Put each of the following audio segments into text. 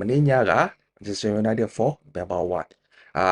မနေ့ညက Manchester United 4 Bilbao 1အာ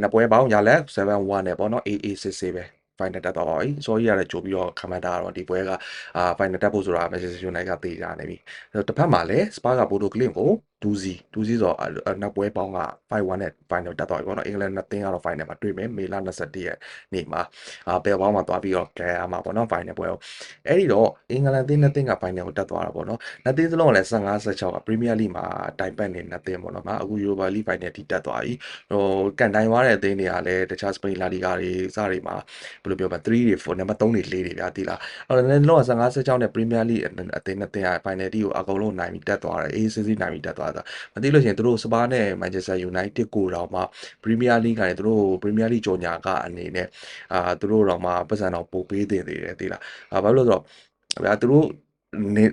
နှစ်ပွဲပေါင်းညာလက်7-1နဲ့ပေါ့နော် AA စစ်စစ်ပဲ final တက်သွားပါပြီ။ sorry ရတယ်ကြိုပြီးတော့ comment တာတော့ဒီပွဲကအာ final တက်ဖို့ဆိုတာ Manchester United ကသေချာနေပြီ။အဲ့တော့တစ်ဖက်မှာလည်း Spurs က Bodo Glimt ကို 2-0 2-0ဆိုတော့နောက်ပွဲပေါင်းက5-1နဲ့ final တက်သွားပြီပေါ့နော်။အင်္ဂလန်နှစ်သင်းကတော့ final မှာတွေ့မယ်မေလ21ရက်နေ့မှာအာဘယ်ပေါင်းမှာသွားပြီးတော့ကဲရမှာပေါ့နော် final ပွဲကို။အဲ့ဒီတော့အင်္ဂလန်သင်းနှစ်သင်းက final ကိုတက်သွားတာပေါ့နော်။နှစ်သင်းစလုံးကလည်း15 16က Premier League မှာတိုင်ပတ်နေနှစ်သင်းပေါ့နော်။အခု Europa League final ထိတက်သွားပြီ။ဟိုကန်တိုင်သွားတဲ့အသင်းတွေကလည်းတခြား Spain La Liga တွေစတွေမှာဘယ်လိုပြောမလဲ3တွေ4နံပါတ်3တွေ4တွေဗျာတိလားအဲ့တော့လည်းလုံးဝ15 16နဲ့ Premier League အသင်းနှစ်သင်းက final တီကိုအကုန်လုံးနိုင်ပြီးတက်သွားတယ်အေးစစ်စစ်နိုင်ပြီးတက်သွားတာမသိလို့ရှိရင်တို့စပါးနဲ့ Manchester United ကိုတော့မှ Premier League ကနေတို့ Premier League ကြော်ညာကအနေနဲ့အာတို့တော့မှပတ်စံတော့ပို့ပေးတင်သေးတယ်တိလားအာဘာလို့လဲဆိုတော့ဗျာတို့ နေ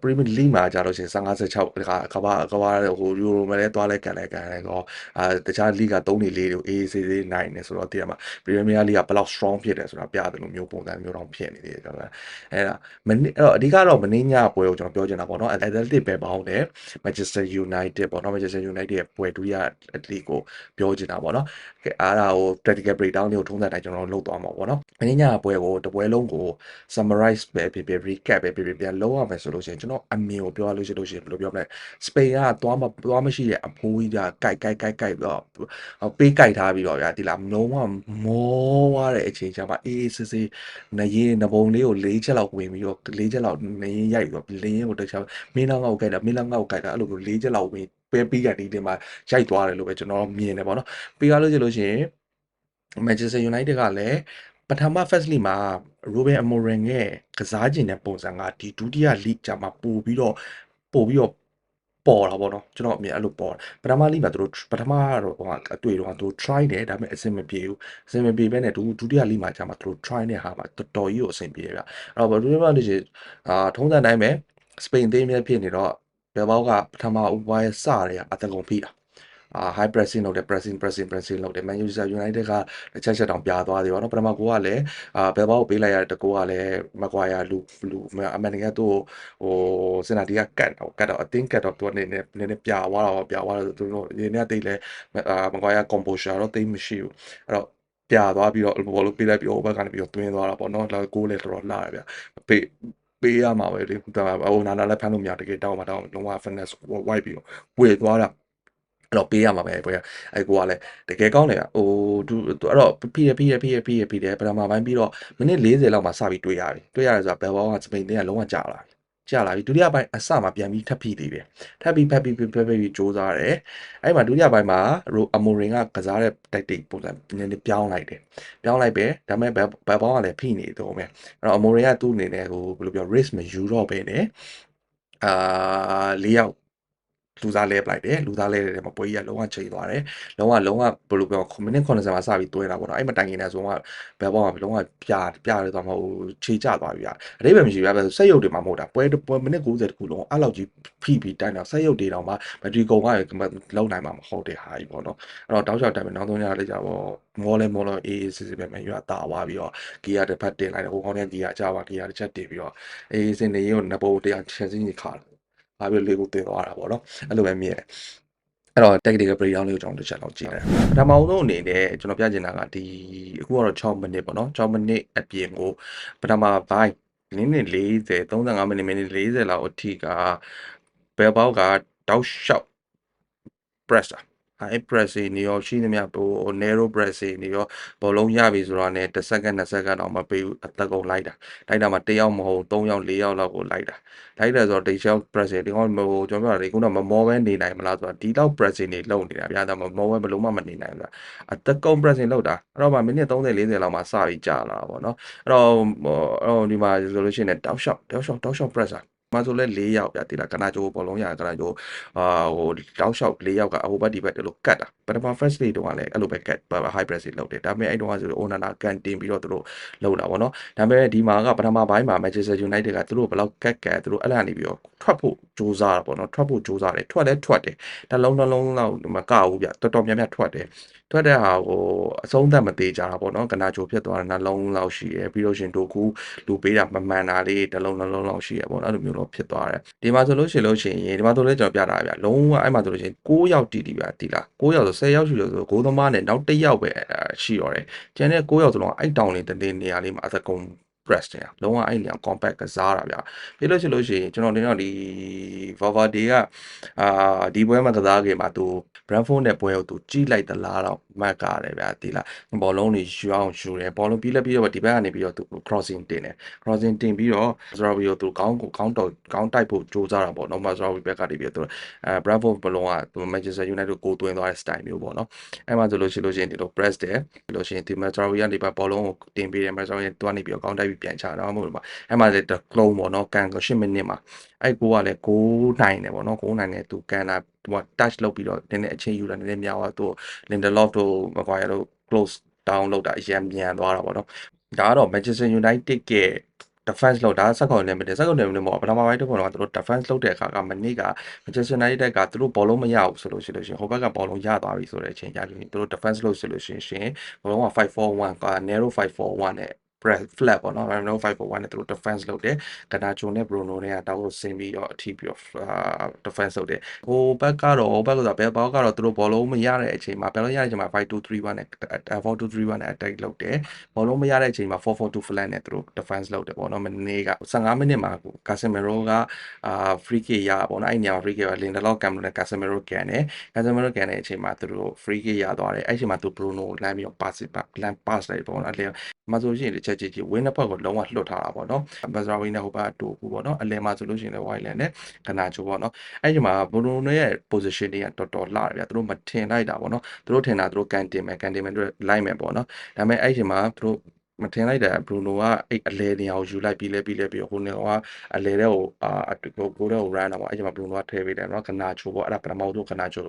ပရီမီယာလိမှာကြာလို့ရှိရင်15 16ကကဘာကဘာဟိုယူရိုမလဲသွားလဲကန်လဲကန်လဲတော့အာတခြားလိက3နေ4တွေကိုအေးဆေးဆေးနိုင်နေဆိုတော့တည်ရမှာပရီမီယာလိကဘယ်လောက် strong ဖြစ်တယ်ဆိုတာပြတယ်လို့မျိုးပုံစံမျိုးတော့ဖြစ်နေသေးတယ်ကျွန်တော်အဲ့ဒါမနေ့အဲ့တော့အဓိကတော့မနေ့ညပွဲကိုကျွန်တော်ပြောချင်တာပေါ့နော် Athletic ပဲပေါင်းတယ် Manchester United ပေါ့နော် Manchester United ရဲ့ပွဲဒုတိယအတလီကိုပြောချင်တာပေါ့နော်ကဲအားဒါကို tactical breakdown လေးကိုထုံးစံတိုင်းကျွန်တော်လုပ်သွားမှာပေါ့နော်မနေ့ညပွဲကိုတပွဲလုံးကို summarize ပဲဖြစ်ဖြစ် recap ပဲဖြစ်ဖြစ်ပြန်လုံးရမယ်ဆိုလို့ရှိရင်ကျွန်တော်အမြင်ကိုပြောရလို့ရှိလို့ရှိရင်ဘယ်လိုပြောမလဲစပိန်ကသွားမသွားမရှိတဲ့အဖိုးကြီးကကြိုက်ကြိုက်ကြိုက်ကြိုက်ပြီးတော့ပေးကြိုက်ထားပြီးတော့ဗျာဒီလားလုံးဝမောသွားတဲ့အချိန်ကျမှအေးအေးဆေးဆေးနရင်နဘုံလေးကို၄ချက်လောက်ဝင်ပြီးတော့၄ချက်လောက်နရင်ရိုက်ပြီးတော့လင်းရင်ကိုတစ်ချက်မင်းလောက်ငေါ့ကိုကြိုက်တာမင်းလောက်ငေါ့ကိုကြိုက်တာအဲ့လိုမျိုး၄ချက်လောက်ဝင်ပဲပြီးကနေဒီမှာရိုက်သွားတယ်လို့ပဲကျွန်တော်မြင်တယ်ပေါ့နော်ပြီးရလို့ရှိလို့ရှိရင် Manchester United ကလည်း ပထမ first league မှာ Ruben Amorim ရဲ့ကစားခြင်းတဲ့ပုံစံကဒီဒုတိယ league ကြမှာပို့ပြီးတော့ပို့ပြီးတော့ပေါ်တာပေါ့နော်ကျွန်တော်အမြင်အဲ့လိုပေါ်ပထမ league မှာသူတို့ပထမတော့ဟိုအတွေ့တော့သူတို့ try တယ်ဒါပေမဲ့အဆင်မပြေဘူးအဆင်မပြေဘဲနဲ့ဒုဒုတိယ league မှာကြမှာသူတို့ try တဲ့ဟာမှာတော်တော်ကြီးကိုအဆင်ပြေတယ်ဗျအဲ့တော့ဘာလို့လဲလို့ရှိရင်အာထုံးစံတိုင်းပဲစပိန်အသင်းမြဲဖြစ်နေတော့ဘယ်ဘောက်ကပထမဥပွားရဲ့စတွေကအတကုံဖိတာ အာ high pressing လုပ်တယ် pressing pressing pressing လုပ်တယ် Manchester United ကတစ်ချက်ချက်တောင်ပြသွားသေးပါတော့ပထမကိုကလည်းအာဘယ်ဘောက်ကိုပေးလိုက်ရတဲ့တကိုကလည်းမကွာရလူလူအမှန်တကယ်သူ့ဟိုစင်နာတီကကတ်တော့ကတ်တော့အတင်းကတ်တော့သူကနေနေနည်းနည်းပြသွားတော့ပြသွားတော့သူတို့ရင်းနေတိတ်လဲအာမကွာရ composure တော့တိတ်မရှိဘူးအဲ့တော့ပြသွားပြီးတော့ဘောလုံးပေးလိုက်ပြီးဟိုဘက်ကနေပြီးတော့တွင်းသွားတာပေါ့နော်ဒါကိုလည်းတော်တော်လှတယ်ဗျပေးပေးရမှာပဲလေဒါဟိုနာနာလည်းဖမ်းလို့မရတကယ်တောင်းမှတောင်းလုံးဝ finesse white ပြီးတော့ဝေသွားတာ အဲ့တော့ပေးရမှာပဲပွဲအဲ့ကိုကလည်းတကယ်ကောင်းတယ်ဟိုသူအဲ့တော့ပြီးရပြီးရပြီးရပြီးရပြီးတယ်ပထမပိုင်းပြီးတော့မိနစ်40လောက်မှာစပြီးတွေ့ရတယ်တွေ့ရတယ်ဆိုတာဘယ်ဘောကစပိန်တင်းကလုံးဝကြာလာပြီကြာလာပြီဒုတိယပိုင်းအစမှာပြန်ပြီးထပ်ပြီးသေးတယ်ထပ်ပြီးဖက်ပြီးဖက်ပြီးစူးစမ်းတယ်အဲ့မှာဒုတိယပိုင်းမှာရိုအမိုရင်ကကစားတဲ့ tactic ပုံစံနည်းနည်းပြောင်းလိုက်တယ်ပြောင်းလိုက်ပဲဒါပေမဲ့ဘယ်ဘောကလည်းဖိနေတော့မယ်အဲ့တော့အမိုရင်ကသူ့အနေနဲ့ဟိုဘယ်လိုပြော risk မယူတော့ပဲနဲ့အာ၄ယောက် လူသားလဲပလိုက်တယ်လူသားလဲတဲ့မှာပွဲကြီးကလုံးဝချိန်သွားတယ်လုံးဝလုံးဝဘယ်လိုပြောမိနစ်80မှာစပြီးတွဲတာပေါ့နော်အဲ့မတိုင်ခင်တည်းဆိုတော့ဘယ်ဘောကလုံးဝပြပြရတော့မဟုတ်ခြေကျသွားပြီဗျအရေးပဲမရှိဘူးဗျဆက်ရုပ်တွေမှာမဟုတ်တာပွဲပွဲမိနစ်90တခုလုံးအဲ့လောက်ကြီးဖိပြီးတိုင်းတော့ဆက်ရုပ်တွေတော့မှဘက်ထရီကုန်ကလုံးနိုင်မှာမဟုတ်တဲ့ဟာကြီးပေါ့နော်အဲ့တော့တောက်ချောက်တိုင်မှာနောက်ဆုံးရလေးကြတော့မောလဲမောလို့အေးအေးစစ်စစ်ပဲမယ်ရွာတာသွားပြီးတော့ဂီယာတစ်ဖက်တင်လိုက်တယ်ဟိုကောင်းတဲ့ဂီယာအကြပါဂီယာတစ်ချက်တင်ပြီးတော့အေးစင်နေရုံနဘိုတရားချင်စင်းကြီးခါတယ် ဘာဖြစ်လေးကိုတင်သွားတာပေါ့နော်အဲ့လိုပဲမြင်တယ်အဲ့တော့ tactical breakdown လေးကိုကျွန်တော်တစ်ချက်လောက်ကြည့်လိုက်ပထမဆုံးအနေနဲ့ကျွန်တော်ပြချင်တာကဒီအခုကတော့6မိနစ်ပေါ့နော်6မိနစ်အပြင်ကိုပထမပိုင်းမိနစ်40 35မိနစ်မိနစ်40လောက်အထိကဘယ်ပေါက်ကတောက်လျှောက် press တာ high press တွေနေရောရှိသမျှဟို narrow press တွေနေရောဘောလုံးရပြီဆိုတော့ ਨੇ 10စက္ကန့်20စက္ကန့်တော့မပေးဘူးအသက်ကုန်လိုက်တာလိုက်တာမှ1ယောက်မဟုတ်3ယောက်4ယောက်လောက်ကိုလိုက်တာလိုက်တယ်ဆိုတော့ digital press တွေဒီကောင်ဟိုကျွန်တော်ပြောတာဒီခုနမမောပဲနေနိုင်မလားဆိုတော့ဒီလောက် press တွေလုံနေတာဗျာဒါမှမောပဲဘလုံးမမနေနိုင်ဘူးဆိုတာအသက်ကုန် press တွေလောက်တာအဲ့တော့မှမိနစ်30 40လောက်မှစပြီးကြာလာတာပေါ့နော်အဲ့တော့အဲ့တော့ဒီမှာဆိုလို့ရှိရင်တောက်လျှောက်တောက်လျှောက်တောက်လျှောက် press မဆိုလဲ၄ယောက်ဗျာတိလာကနာဂျိုဘောလုံးရကနာဂျိုအာဟိုတောက်လျှောက်၄ယောက်ကဟိုဘက်ဒီဘက်တလို့ကတ်တာပထမ first day တုန်းကလည်းအဲ့လိုပဲကတ် high press တွေလုပ်တယ်ဒါပေမဲ့အဲ့တုန်းကဆိုအိုနာနာကန်တင်ပြီးတော့သူတို့လုပ်တာပေါ့နော်ဒါပေမဲ့ဒီမှာကပထမပိုင်းမှာ Manchester United ကသူတို့ဘယ်လောက်ကတ်ကတ်သူတို့အဲ့လာနေပြီးတော့ထွက်ဖို့စူးစမ်းတာပေါ့နော်ထွက်ဖို့စူးစမ်းတယ်ထွက်လဲထွက်တယ်တလုံးတစ်လုံးလောက်မကဘူးဗျတော်တော်များများထွက်တယ်ထွက်တဲ့ဟာကိုအဆုံးသတ်မသေးကြတာပေါ့နော်ကနာဂျိုဖြစ်သွားတာနှလုံးလောက်ရှိရယ်ပြီးလို့ရှင်ဒိုကူလူပေးတာမမှန်တာလေးတစ်လုံးနှလုံးလောက်ရှိရယ်ပေါ့နော်အဲ့လိုမျိုးတော့ဖြစ်သွားတယ်ဒီမှာဆိုလို့ရှိလို့ရှိရင်ဒီမှာဆိုလဲကျွန်တော်ပြတာဗျလုံးဝအဲ့မှာဆိုလို့ရှိရင်6ယောက်တီတီဗျဒီလား6ယောက်ဆို10ယောက်ရှိလို့ဆိုဂိုးသမားနဲ့နောက်1ယောက်ပဲရှိတော့တယ်ကျန်တဲ့6ယောက်ဆိုတော့အဲ့တောင်လေးတနေ့နေရာလေးမှာအသကုံ press တယ်လုံးဝအဲ့နေရာ compact ကစားတာဗျပြီးလို့ရှိလို့ရှိရင်ကျွန်တော်တင်တော့ဒီ Valverde ကအာဒီပွဲမှာကစားခဲ့မှာသူ Brentford နဲ့ပွဲကိုသူကြီးလိုက်သလားတော့မှတ်ကားတယ်ဗျဒီလားဘောလုံးတွေယူအောင်ယူတယ်ဘောလုံးပြီးလက်ပြီးတော့ဒီဘက်ကနေပြီးတော့သူ crossing တင်တယ် crossing တင်ပြီးတော့ Zarabi ကိုသူခေါင်းကိုခေါင်းတော့ခေါင်းတိုက်ဖို့ကြိုးစားတာပေါ့နော်မ Zarabi ဘက်ကနေပြီးတော့သူအဲ Brentford ဘလုံးကသူ Manchester United ကိုသွင်းသွားတဲ့ style မျိုးပေါ့နော်အဲ့မှာဆိုလို့ရှိလို့ရှိရင်ဒီလို press တယ်ပြီးလို့ရှိရင်ဒီ Zarabi ကနေပါဘောလုံးကိုတင်ပြီးတယ် Zarabi သူကနေပြီးတော့ခေါင်းတိုက်ပြီးပြန်ချတာမဟုတ်ဘူးပါအဲ့မှာလည်း clone ပေါ့နော်ကန်ကို10မိနစ်မှာအဲ့ကိုကလည်း6နိုင်တယ်ပေါ့နော်6နိုင်တယ်သူကန်တာ သူက touch လုပ်ပြီးတော့နည်းနည်းအချိန်ယူတာနည်းနည်းများသွားသူ Lindelof တို့ Maguire တို့ close down လုပ်တာအရင်မြန်သွားတာပေါ့နော်ဒါကတော့ Manchester United ရဲ့ defense လောက်တာစက်ကောင်လည်းမတင်စက်ကောင်လည်းမတင်ပေါ့ပထမပိုင်းတစ်ခုတော့သူတို့ defense လုပ်တဲ့အခါကမနေ့က Manchester United ကသူတို့ဘောလုံးမရဘူးဆိုလို့ရှိလို့ရှိရင်ဟိုဘက်ကဘောလုံးရသွားပြီဆိုတဲ့အချိန်ကြာလို့သူတို့ defense လုပ်ဆိုလို့ရှိရင်ဘောလုံးက541က narrow 541နဲ့ press flat ပေါ့နော် Rano 541နဲ့သူတို့ defense လုပ်တယ်ကနာချိုနဲ့ Bruno နဲ့ကတောက်ကိုဆင်းပြီးတော့အထိပြီးတော့ defense လုပ်တယ်ဟိုဘက်ကတော့ဟိုဘက်ကတော့ဘယ်ဘောက်ကတော့သူတို့ဘောလုံးမရတဲ့အချိန်မှာဘယ်လုံးရတဲ့အချိန်မှာ5231နဲ့4231နဲ့ attack လုပ်တယ်ဘောလုံးမရတဲ့အချိန်မှာ442 flat နဲ့သူတို့ defense လုပ်တယ်ပေါ့နော်မနေ့က15မိနစ်မှာ Casemiro ကအာ free kick ရပေါ့နော်အဲ့ညမှာ free kick က Lindelof ကံလို့ Casemiro ကန်တယ် Casemiro ကန်တဲ့အချိန်မှာသူတို့ free kick ရသွားတယ်အဲ့အချိန်မှာသူ Bruno လမ်းပြီးတော့ pass plan pass လိုက်ပေါ့နော်အဲ့မှာဆိုရှင်တစ်ချက်ကြည့်ကြည့်ဝင်းနှစ်ဖက်ကိုလုံးဝလွတ်ထားတာပေါ့နော်ဘဇရာဝင်းနဲ့ဟိုဘက်တူဘူးပေါ့နော်အလယ်မှာဆိုလို့ရှိရင်လည်း wide land နဲ့ကနာချိုပေါ့နော်အဲ့ဒီမှာဘရိုနိုရဲ့ position တွေကတော်တော်လှတယ်ဗျသူတို့မထင်လိုက်တာပေါ့နော်သူတို့ထင်တာသူတို့ကန်တင်မယ်ကန်တင်မယ်တို့လိုက်မယ်ပေါ့နော်ဒါပေမဲ့အဲ့ဒီမှာသူတို့မထင်လိုက်တာဘရူနိုကအဲ့အလဲနေအောင်ယူလိုက်ပြီးလဲပြီးလဲပြီးဟိုနေကအလဲတဲ့ကိုအာကိုကိုတဲ့ကို run တော့အဲ့ဒီမှာဘရူနိုကထည့်ပေးတယ်နော်ခနာချိုပေါ့အဲ့ဒါပထမဆုံးခနာချို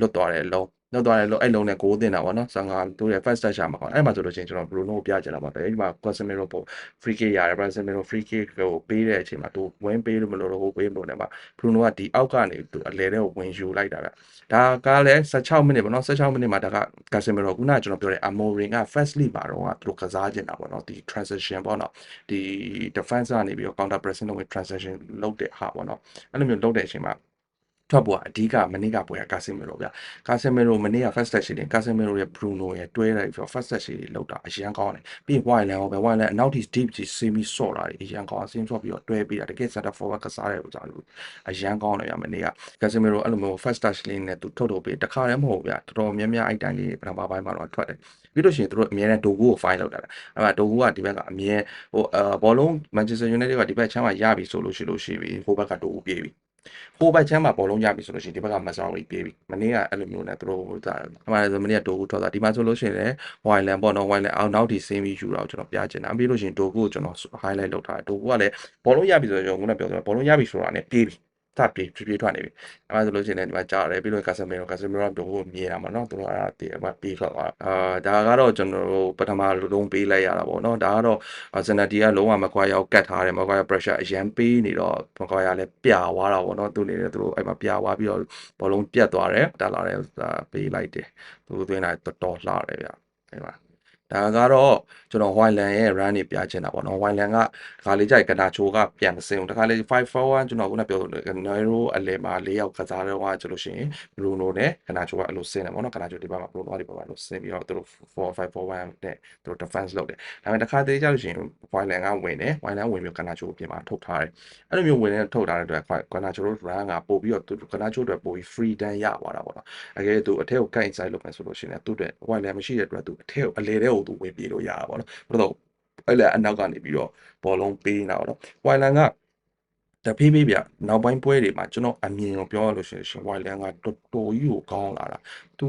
လွတ်သွားတယ်လုံး လောက်သွားတယ်လို့အဲ့လုံးနဲ့ကိုးတင်တာပေါ့နော်15သူရဲ့ first touch မှာပေါ့အဲ့မှာဆိုလို့ချင်းကျွန်တော် Bruno ကိုပြချင်တာပေါ့အဲ့ဒီမှာ Casemiro ပို့ free kick ရတယ် Casemiro free kick ကိုပေးတဲ့အချိန်မှာသူဝင်ပေးလို့မလို့တော့ဟိုပေးမလို့နဲ့မှာ Bruno ကဒီအောက်ကနေသူအလဲတဲ့ကိုဝင်ယူလိုက်တာဗျဒါကလည်း16မိနစ်ပေါ့နော်16မိနစ်မှာဒါက Casemiro ခုနကကျွန်တော်ပြောတဲ့ Amorim က firstly မှာတော့သူတို့ကစားကျင်တာပေါ့နော်ဒီ transition ပေါ့နော်ဒီ defense ကနေပြီးတော့ counter pressing လုပ်ပြီး transition လုပ်တဲ့ဟာပေါ့နော်အဲ့လိုမျိုးလုပ်တဲ့အချိန်မှာ ထွက်ပေါ်အဓိကမနေ့ကပွဲကကာဆီမီရိုဗျာကာဆီမီရိုမနေ့က first touch ရှင်ကာဆီမီရိုရဲ့ Bruno ရဲ့တွဲလိုက်ပြီး first touch ရှင်လောက်တာအရန်ကောင်းတယ်ပြီးရင် wide line ဟောပဲ wide line အနောက်ထိ deep ကြီး semi ဆော့တာအရန်ကောင်းအစင်းဆော့ပြီးတော့တွဲပြီးတာတကယ် center forward ကစားတယ်ဆိုတာလို့အရန်ကောင်းတယ်ဗျာမနေ့ကကာဆီမီရိုအဲ့လိုမျိုး first touch လေးနဲ့သူထုတ်ထုတ်ပြီးတခါတည်းမဟုတ်ဗျာတော်တော်များများအဲ့တိုင်းလေးပထမပိုင်းမှာတော့ထွက်တယ်ပြီးလို့ရှိရင်သူတို့အမြဲတမ်းဒိုဂူကို file လောက်တာအဲ့မှာဒိုဂူကဒီဘက်ကအမြဲဟိုအာဘောလုံး Manchester United ကဒီဘက်ချမ်းမှာရပြီဆိုလို့ရှိလို့ရှိပြီဟိုဘက်ကဒိုဂူပြေးပြီ ဟိုဘက်ချမ်းမှာဘောလုံးရပြီဆိုလို့ရှိရင်ဒီဘက်ကမဆော်ရီပြေးပြီမနေ့ကအဲ့လိုမျိုးနဲ့သူတို့ဟိုဒါအမှန်ဆိုမနေ့ကဒိုဂူထွက်တာဒီမှာဆိုလို့ရှိရင်လည်းဝိုင်လန်ပေါ့နော်ဝိုင်လန်အောင်နောက်ဒီဆင်းပြီးယူတာကိုကျွန်တော်ပြချင်တာပြီးလို့ရှိရင်ဒိုဂူကိုကျွန်တော် highlight လုပ်ထားတယ်ဒိုဂူကလည်းဘောလုံးရပြီဆိုတော့ကျွန်တော်ကပြောဆိုဘောလုံးရပြီဆိုတာနဲ့ပြေးပြီ စပြေးပြေးထွက်နေပြီအဲမှာဆိုလို့ရှိရင်လည်းဒီမှာကြားရတယ်ပြီးလို့ကာဆမီရိုကာဆမီရိုကတော့ဟိုမြင်တာမှာနော်သူတို့အဲ့ဒါတည်အမပြေးထွက်သွားအာဒါကတော့ကျွန်တော်တို့ပထမလုံးပေးလိုက်ရတာပေါ့နော်ဒါကတော့ဇနတီကလုံးဝမကွာရောက်ကတ်ထားတယ်မကွာရော pressure အရန်ပေးနေတော့မကွာရလည်းပြာသွားတာပေါ့နော်သူနေတယ်သူတို့အဲ့မှာပြာသွားပြီးတော့ဘောလုံးပြတ်သွားတယ်တက်လာတယ်ပေးလိုက်တယ်သူသွင်းတာတော်တော်လှတယ်ဗျအဲ့မှာ ဒါကတော့ကျွန်တော် Wildland ရဲ့ run တွေပြချင်တာပေါ့နော် Wildland ကခါလေးကြိုက်ကနာချိုကပြန်မစင်ဘူးတခါလေး541ကျွန်တော်ခုနပြောလို့ Nairo အလဲမှာ၄ယောက်ကစားတော့ကဆိုလို့ရှိရင် Bruno နဲ့ကနာချိုကအဲ့လိုစင်တယ်ပေါ့နော်ကနာချိုဒီဘက်မှာ Bruno ဒီဘက်မှာလို့စင်ပြီးတော့သူတို့4541နဲ့သူတို့ defense လုပ်တယ်ဒါပေမဲ့တခါတည်းကြလို့ရှိရင် Wildland ကဝင်တယ် Wildland ဝင်ပြီးကနာချိုကိုပြင်မှာထုတ်ထားတယ်အဲ့လိုမျိုးဝင်နေထုတ်ထားတဲ့အတွက်ကနာချိုတို့ run ကပို့ပြီးတော့သူကနာချိုအတွက်ပို့ပြီး free dan ရသွားတာပေါ့နော်အကယ်သူအထက်ကို cut inside လုပ်မယ်ဆိုလို့ရှိရင်သူ့အတွက် Wildland မရှိတဲ့အတွက်သူအထက်ကိုအလဲတဲ့ကိုသူဝင်ပြေးလို့ရတာပေါ့နော်ဘယ်တော့အဲ့လေအနောက်ကနေပြီးတော့ဘောလုံးပေးနေတာပေါ့နော်ဝိုင်လန်ကတဖေးဖေးဗျနောက်ပိုင်းပွဲတွေမှာကျွန်တော်အမြင်ကိုပြောရလို့ရှိရင်ဝိုင်လန်ကတော်တော်ကြီးကိုကောင်းလာတာသူ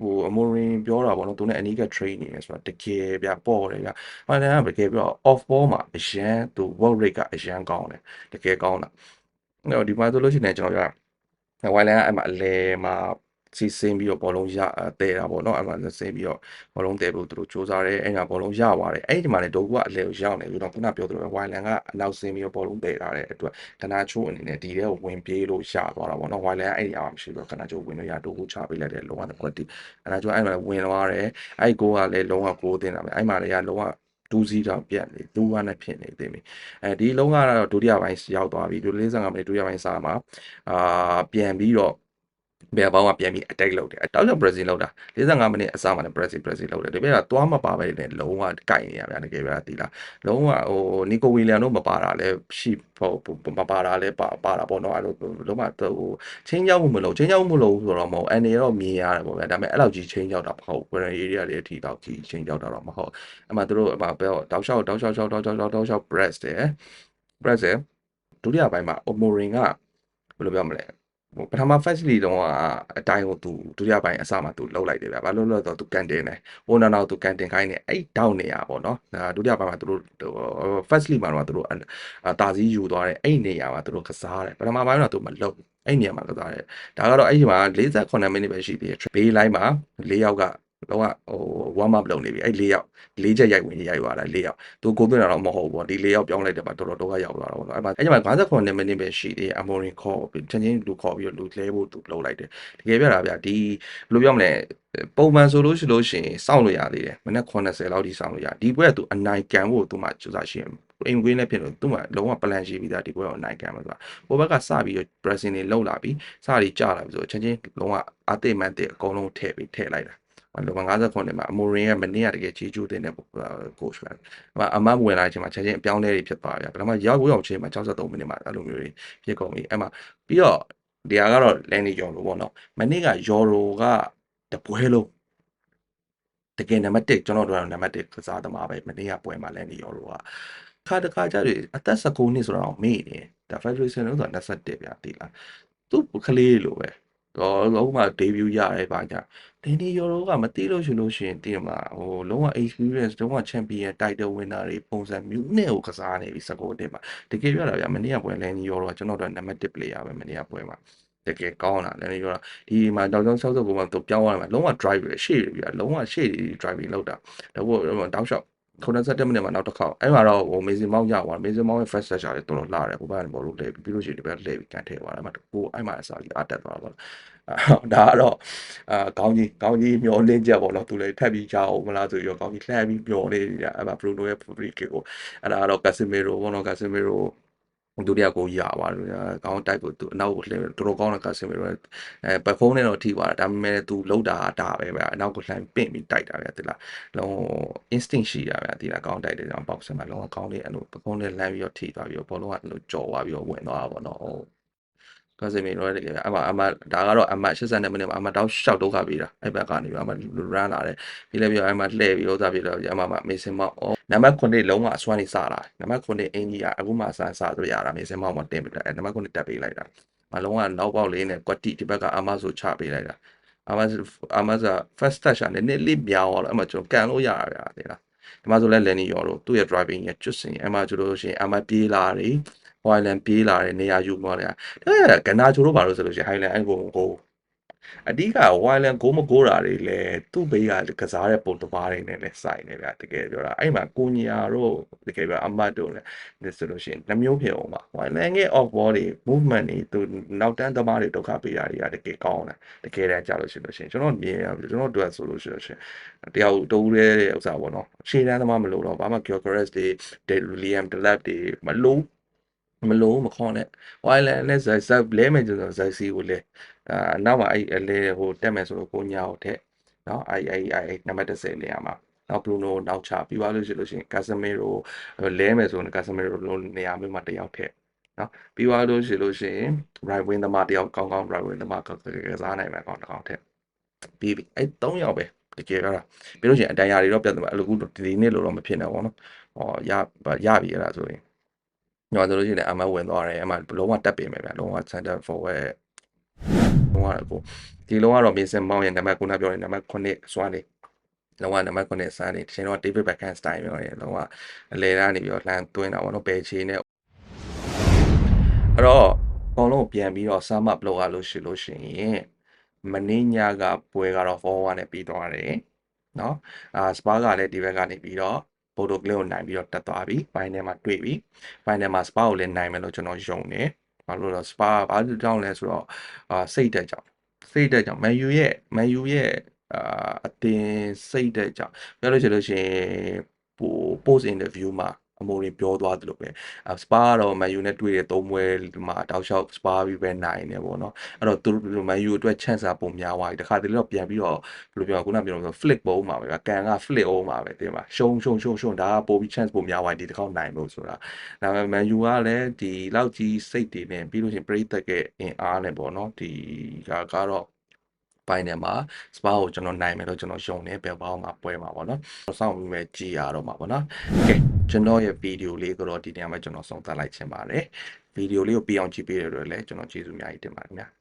ဟိုအမိုရင်ပြောတာပေါ့နော်သူနဲ့အနီးက training နေဆိုတာတကယ်ဗျပေါ့တယ်ဗျဝိုင်လန်ကတကယ်ပြော off ball မှာအရန်သူ work rate ကအရန်ကောင်းတယ်တကယ်ကောင်းတာအဲ့တော့ဒီမှာဆိုလို့ရှိရင်ကျွန်တော်ကဝိုင်လန်ကအဲ့မှာအလဲမှာ စီစင်းပြီးတော့ဘောလုံးရတဲတာပေါ့နော်အဲ့မှာစင်းပြီးတော့ဘောလုံးတဲဖို့သူတို့စူးစမ်းတယ်အဲ့ကဘောလုံးရသွားတယ်အဲ့ဒီမှာလည်းဒိုကူကအလဲကိုရောက်နေပြီးတော့ခုနပြောသလိုပဲဝိုင်လန်ကအနောက်စင်းပြီးတော့ဘောလုံးတဲထားတဲ့အတွက်ကနာချိုးအနေနဲ့ဒီထဲကိုဝင်ပြေးလို့ရသွားတာပေါ့နော်ဝိုင်လန်ကအဲ့ဒီအောင်မရှိတော့ကနာချိုးဝင်လို့ရဒိုကူချပေးလိုက်တယ်လုံးဝ quality ကနာချိုးအဲ့မှာဝင်သွားတယ်အဲ့ကိုကလည်းလုံးဝကိုးတင်တာပဲအဲ့မှာလည်းလုံးဝ2-0တောင်ပြတ်နေ2-1နဲ့ဖြစ်နေသေးပြီအဲဒီလုံးကတော့ဒုတိယပိုင်းရောက်သွားပြီဒု45မိနစ်ဒုတိယပိုင်းစားမှာအာပြန်ပြီးတော့ ဘယ်ဘောင်းကပြန်ပြီး attack လုပ်တယ်တောက်လျှောက် Brazil လုပ်တာ45မိနစ်အစမှာလည်း Brazil Brazil လုပ်တယ်ဒီဘက်ကသွားမပါပဲနဲ့လုံးဝကင်နေရဗျာတကယ်ပဲတီလားလုံးဝဟိုနီကိုဝီလျံတို့မပါတာလည်းရှိဟိုမပါတာလည်းပါပါတာပေါ့နော်အဲ့လိုလုံးဝဟိုချင်းကြောက်မှုမလို့ချင်းကြောက်မှုလို့ဆိုတော့မဟုတ်အနေရောမြင်ရတယ်ပေါ့ဗျာဒါပေမဲ့အဲ့လောက်ကြီးချင်းကြောက်တာမဟုတ် Grand area တွေအထိတော့ကြီးချင်းကြောက်တာတော့မဟုတ်အမှတို့အမှဘယ်တော့တောက်လျှောက်တောက်လျှောက်တောက်လျှောက်တောက်လျှောက်တောက်လျှောက် breast တယ် breast တယ်ဒုတိယပိုင်းမှာ Omorin ကဘယ်လိုပြောမလဲ ဟိုပထမ firstly တုန်းကအတိုင်းကိုသူဒုတိယပိုင်းအစမှာသူလှုပ်လိုက်တယ်ဗျာဘာလို့လဲဆိုတော့သူကန်တင်တယ်ဟိုနောက်နောက်သူကန်တင်ခိုင်းတယ်အဲ့တောက်နေရပေါ့နော်ဒါဒုတိယပိုင်းမှာသူတို့ firstly မှာတော့သူတို့အာတာစည်းယူသွားတယ်အဲ့နေရမှာသူတို့ကစားတယ်ပထမပိုင်းတော့သူမလှုပ်အဲ့နေရမှာကစားတယ်ဒါကတော့အဲ့ဒီမှာ48မိနစ်ပဲရှိသေးတယ်ဘေးလိုက်မှာ၄ယောက်က လောကဟို warm up လုပ်နေပြီအဲ့၄ယောက်၄ချက်ရိုက်ဝင်ရိုက်သွားတာ၄ယောက်သူကိုသွင်းတာတော့မဟုတ်ဘူးပေါ့ဒီ၄ယောက်ပြောင်းလိုက်တယ်မှာတော်တော်တော့ရောက်သွားတော့ပေါ့နော်အဲ့မှာအဲ့ဒီမှာ58မိနစ်ပဲရှိသေးအမိုရင်ခေါ်ချင်းချင်းလူခေါ်ပြီးတော့လူလဲဖို့သူလုပ်လိုက်တယ်တကယ်ပြတာဗျာဒီဘယ်လိုပြောမလဲပုံမှန်ဆိုလို့ရှိလို့ရှိရင်စောင့်လို့ရသေးတယ်မနေ့80လောက်ထိစောင့်လို့ရဒီဘွဲကသူအနိုင်ကန်ဖို့သူမှစူးစမ်းရှိရင်အိမ်ကွင်းနဲ့ဖြစ်လို့သူ့မှာလုံးဝ plan ရှိပြီးသားဒီဘွဲကိုအနိုင်ကန်မှာဆိုတာဟိုဘက်ကစပြီးတော့ pressing တွေလောက်လာပြီးစပြီးကြာလာပြီးဆိုချင်းချင်းလုံးဝအသိမှန်တဲ့အကုန်လုံးထည့်ပြီးထည့်လိုက်တာ လောက59မှာအမိုရင်ရဲ့မနေ့ကတကယ်ကြီးကျူးတဲ့ကိုချ်ပဲ။အမဝင်လာချိန်မှာချက်ချင်းအပြောင်းလဲတွေဖြစ်သွားတယ်။ပထမရောက်ရောက်ချိန်မှာ63မိနစ်မှာအဲ့လိုမျိုးတွေဖြစ်ကုန်ပြီ။အဲ့မှာပြီးတော့ဒီဟာကတော့လန်နီယော်လိုပေါ့နော်။မနေ့ကယော်ရိုကတပွဲလုံးတကယ်နံပါတ်1ကျွန်တော်တို့ကနံပါတ်1ကစားသမားပဲမနေ့ကပွဲမှာလန်နီယော်လိုကခါတခါကြတယ်အသက်19နှစ်ဆိုတော့မေ့နေဒါ Federation လို့ဆိုတာ21ဗျာတိလားသူ့ကလေးလိုပဲ တော့လုံးဝ debut ရတယ်ဗျာညာဒန်နီယော်ရိုကမသိလို့ရှိလို့ရှိရင်သိရမှာဟိုလုံးဝ experience လုံးဝ champion title winner တွေပုံစံမျိုးနဲ့ကိုကစားနေပြီစကောတင်မှာတကယ်ပြောတာဗျာမနေ့ကပွဲလန်နီယော်ရိုကကျွန်တော်တို့နံပါတ်1 player ပဲမနေ့ကပွဲမှာတကယ်ကောင်းတာလည်းပြောတာဒီမှာတောင်ကျောင်းဆောက်စုပ်ကမှသူပြောင်းသွားတယ်မှာလုံးဝ drive ရရှေ့ပြီဗျာလုံးဝရှေ့ driving လောက်တာတော့ဟိုတောက်လျှောက် 97မိနစ်မှာနောက်တစ်ခေါက်အဲ့မှာတော့ဟိုမေဇင်မောင်းရသွားမေဇင်မောင်းရဲ့ first touch လေးတော်တော်လာတယ်ဟိုဘက်ကနေဘောလုံးလဲပြီးလို့ရှိရင်ဒီဘက်လဲပြီးကန်ထည့်သွားတယ်အဲ့မှာကိုအဲ့မှာအစားကြီးအတက်သွားတာပေါ့ဒါကတော့အာကောင်းကြီးကောင်းကြီးမျောလင်းချက်ပေါ့နော်သူလည်းထပ်ပြီးကြောက်မလားဆိုပြီးတော့ကောင်းကြီးလှမ်းပြီးမျောနေကြအဲ့မှာဘရူနိုရဲ့ free kick ကိုအဲ့ဒါကတော့ကာဆီမီရိုပေါ့နော်ကာ ဆီမီရိုဒုတိယကိုရပါတယ်။ကောင်းတိုက်ဖို့သူအနောက်ကိုလှည့်တော်တော်ကောင်းတဲ့ကာဆီမီရိုအဲပဖုံးနဲ့တော့ထိသွားတာဒါပေမဲ့သူလုံးတာဒါပဲဗျာအနောက်ကိုလှမ်းပင့်ပြီးတိုက်တာဗျာတိလားလုံး instinct ရှိတာဗျာတိလားကောင်းတိုက်တယ်ကြောင့် box မှာလုံးဝကောင်းလေးအဲ့လိုပဖုံးနဲ့လမ်းပြီးတော့ထိသွားပြီးတော့ဘောလုံးကအဲ့လိုကြော်သွားပြီးတော့ဝင်သွားတာပေါ့နော်ဟုတ် ကာဆီမီရိုရဲ့တကယ်အမအမဒါကတော့အမ82မိနစ်မှာအမတောက်ရှောက်ဒုက္ခပေးတာအဲ့ဘက်ကနေအမ run လာတယ်ပြီးလည်းပြီးတော့အမလှည့်ပြီးဥစားပြီးတော့အမမမေစင်မောက်နံပါတ်9လုံးဝအစွမ်းနေစလာနံပါတ်9အင်ကြီးကအခုမှစစဆိုရတာမေစင်မောက်မတင်ပြတယ်နံပါတ်9တက်ပေးလိုက်တာမလုံးကနောက်ပေါက်လေးနဲ့ကွက်တီဒီဘက်ကအမဆိုချပေးလိုက်တာအမအမစာ first touch နဲ့နည်းလေးမြောင်းတော့အမကျွန်တော်ကန်လို့ရတာဗျာဒီလားဒီမှာဆိုလဲ Lenny ရောလို့သူ့ရဲ့ driving ရဲ့ကျွတ်စင်အမကျလို့ရှိရင်အမပြေးလာတယ် Highland ပြေးလာတယ်နေရာယူမော်တယ်ဒါကနာချိုတို့ဘာလို့ဆိုလို့ရှိရင် Highland အဲ့ကိုကိုအဓိက Highland ကိုမကိုတာတွေလဲသူ့ဘေးကကစားတဲ့ပုံတမားတွေနဲ့လဲစိုက်နေဗျာတကယ်ပြောတာအဲ့မှာကိုညာတို့တကယ်ပြောအမတ်တို့လဲဆိုလို့ရှိရင်နှမျိုးဖြစ်အောင်ပါ Highland ရဲ့ off ball တွေ movement တွေသူနောက်တန်းသမားတွေဒုက္ခပေးတာတွေကတကယ်ကောင်းတယ်တကယ်တမ်းကြာလို့ရှိလို့ရှိရင်ကျွန်တော်မြင်ရကျွန်တော်တို့ဆိုလို့ရှိရင်တယောက်တူတဲ့ဥစ္စာပေါ့နော်ရှေ့တန်းသမားမလို့တော့ဘာမှ Gyökeres တွေ Liam Delap တွေမလို့ မလို့မခေါ်နဲ့ Wildland နဲ့ဇက်ဇက်လဲမယ်ဆိုတော့ဇက်စီကိုလဲအာနောက်မှာအဲ့အလဲဟိုတက်မယ်ဆိုတော့ကိုညာကိုထက်နော်အဲ့အဲ့အဲ့နံပါတ်30လဲရမှာနောက်ဘရူနိုနောက်ချပြီးသွားလို့ရှိလို့ရှိရင်ကာဆမီရိုလဲမယ်ဆိုရင်ကာဆမီရိုလိုနေရာမျိုးမှာတယောက်ထက်နော်ပြီးသွားလို့ရှိလို့ရှိရင် right wing သမားတယောက်ကောင်းကောင်း right wing သမားကစားနိုင်မှာကောင်းတစ်ကောင်ထက်ပြီးပြီအဲ့၃ယောက်ပဲတကယ်တော့ပြီးလို့ရှိရင်အတန်ရာတွေတော့ပြတ်တယ်အလူကူဒီနေ့လိုတော့မဖြစ်နဲ့ပေါ့နော်ဟောရရပြီအဲ့ဒါဆိုရင် ညော်ဆိုလို့ရှိရင်အမဝင်သွားတယ်အမလုံးဝတက်ပေမယ်ဗျလုံးဝ center forward လုံးဝကိုဒီလုံးကတော့ Mason Mount ရဲ့နံပါတ်9ပြောနေနံပါတ်9စွမ်းနေလုံးဝနံပါတ်9စွမ်းနေတချင်တော့ David Beckham style ပြောနေလုံးဝအလဲသားနေပြီးတော့လှမ်းသွင်းတာပေါ့နော်ဘယ်ချေနဲ့အဲ့တော့ဘုံလုံးပြန်ပြီးတော့ sum up လုပ်ရလို့ရှိလို့ရှိရင်မင်းညကပွဲကတော့ forward နဲ့ပြီးသွားတယ်နော်အာစပါးကလည်းဒီဘက်ကနေပြီးတော့ ဘိုဒိုကလစ်ကိုနိုင်ပြီးတော့တက်သွားပြီ။ဖိုင်နယ်မှာတွေ့ပြီ။ဖိုင်နယ်မှာစပါကိုလည်းနိုင်မယ်လို့ကျွန်တော်ယုံတယ်။ဘာလို့လဲစပါဘာလို့ကြောင်းလဲဆိုတော့အာစိတ်တက်ကြောင်စိတ်တက်ကြောင်မန်ယူရဲ့မန်ယူရဲ့အာအတင်စိတ်တက်ကြောင်ပြောလို့ရှိလို့ရှိရင်ဟို post interview မှာ အမိုရင်ပြောသွားသလိုပဲစပါကတော့မန်ယူနဲ့တွေ့တဲ့သုံးပွဲမှာတောက်လျှောက်စပါပြီးပဲနိုင်နေပေါ့နော်အဲ့တော့သူတို့မန်ယူအတွက် chance ကပုံများသွားပြီတခါတလေတော့ပြန်ပြီးတော့ဘယ်လိုပြောခုနပြောလို့ flip ပုံမှာပဲကန်က flip အောင်မှာပဲတင်ပါရှုံရှုံရှုံရှုံဒါကပိုပြီး chance ပုံများသွားဒီတစ်ခေါက်နိုင်လို့ဆိုတာဒါပေမဲ့မန်ယူကလည်းဒီလောက်ကြီးစိတ်တွေနဲ့ပြီးလို့ရှိရင်ပရိသတ်ရဲ့အင်အားနဲ့ပေါ့နော်ဒီကကတော့ ပိုင်းထဲမှာစပါကိုကျွန်တော်နိုင်မယ်လို့ကျွန်တော်ရှုံနေဘယ်ပေါင်းမှာပွဲမှာပေါ့နော်စောင့်ပြီးမဲ့ကြည်ရတော့မှာပေါ့နော်ကဲကျွန်တော်ရဲ့ဗီဒီယိုလေးကတော့ဒီနေရာမှာကျွန်တော်ဆုံးသတ်လိုက်ချင်ပါတယ်ဗီဒီယိုလေးကိုပြအောင်ကြည့်ပေးရတဲ့အတွက်လည်းကျွန်တော်ကျေးဇူးအများကြီးတင်ပါတယ်ခင်ဗျာ